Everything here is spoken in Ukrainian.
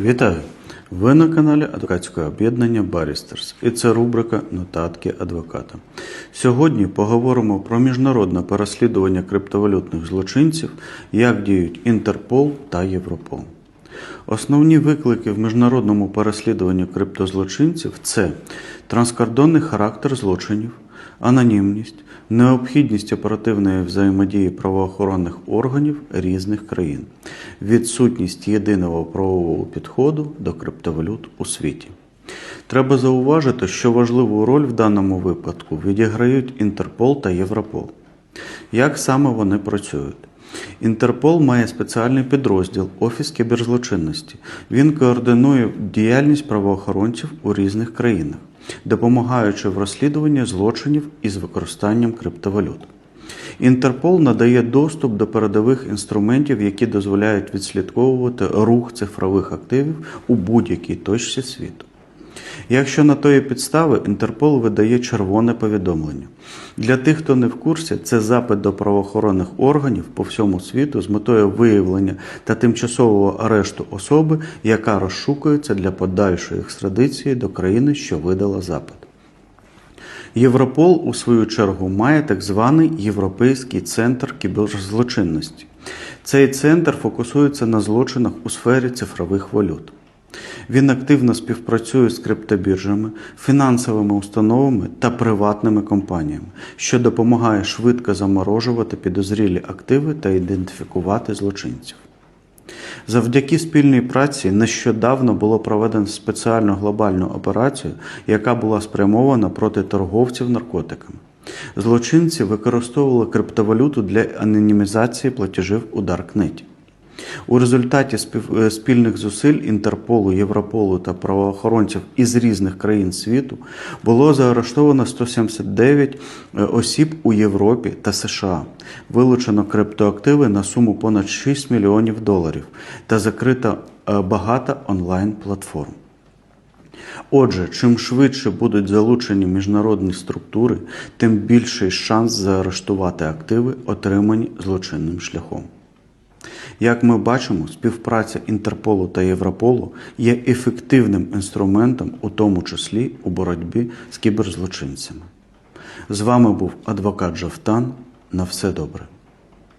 Вітаю! Ви на каналі адвокатського об'єднання Барістерс і це рубрика Нотатки адвоката. Сьогодні поговоримо про міжнародне переслідування криптовалютних злочинців, як діють Інтерпол та Європол. Основні виклики в міжнародному переслідуванні криптозлочинців це транскордонний характер злочинів, анонімність, необхідність оперативної взаємодії правоохоронних органів різних країн, відсутність єдиного правового підходу до криптовалют у світі. Треба зауважити, що важливу роль в даному випадку відіграють Інтерпол та Європол. Як саме вони працюють? Інтерпол має спеціальний підрозділ Офіс кіберзлочинності. Він координує діяльність правоохоронців у різних країнах, допомагаючи в розслідуванні злочинів із використанням криптовалют. Інтерпол надає доступ до передових інструментів, які дозволяють відслідковувати рух цифрових активів у будь-якій точці світу. Якщо на тої підстави Інтерпол видає червоне повідомлення. Для тих, хто не в курсі, це запит до правоохоронних органів по всьому світу з метою виявлення та тимчасового арешту особи, яка розшукується для подальшої екстрадиції до країни, що видала запит. Європол, у свою чергу, має так званий Європейський центр кіберзлочинності. Цей центр фокусується на злочинах у сфері цифрових валют. Він активно співпрацює з криптобіржами, фінансовими установами та приватними компаніями, що допомагає швидко заморожувати підозрілі активи та ідентифікувати злочинців. Завдяки спільній праці нещодавно було проведено спеціальну глобальну операцію, яка була спрямована проти торговців наркотиками. Злочинці використовували криптовалюту для анонімізації платежів у Даркнеті. У результаті е, спільних зусиль Інтерполу, Європолу та правоохоронців із різних країн світу було заарештовано 179 е, осіб у Європі та США, вилучено криптоактиви на суму понад 6 мільйонів доларів та закрито е, багато онлайн-платформ. Отже, чим швидше будуть залучені міжнародні структури, тим більший шанс заарештувати активи, отримані злочинним шляхом. Як ми бачимо, співпраця Інтерполу та Європолу є ефективним інструментом, у тому числі у боротьбі з кіберзлочинцями. З вами був адвокат Жовтан. На все добре.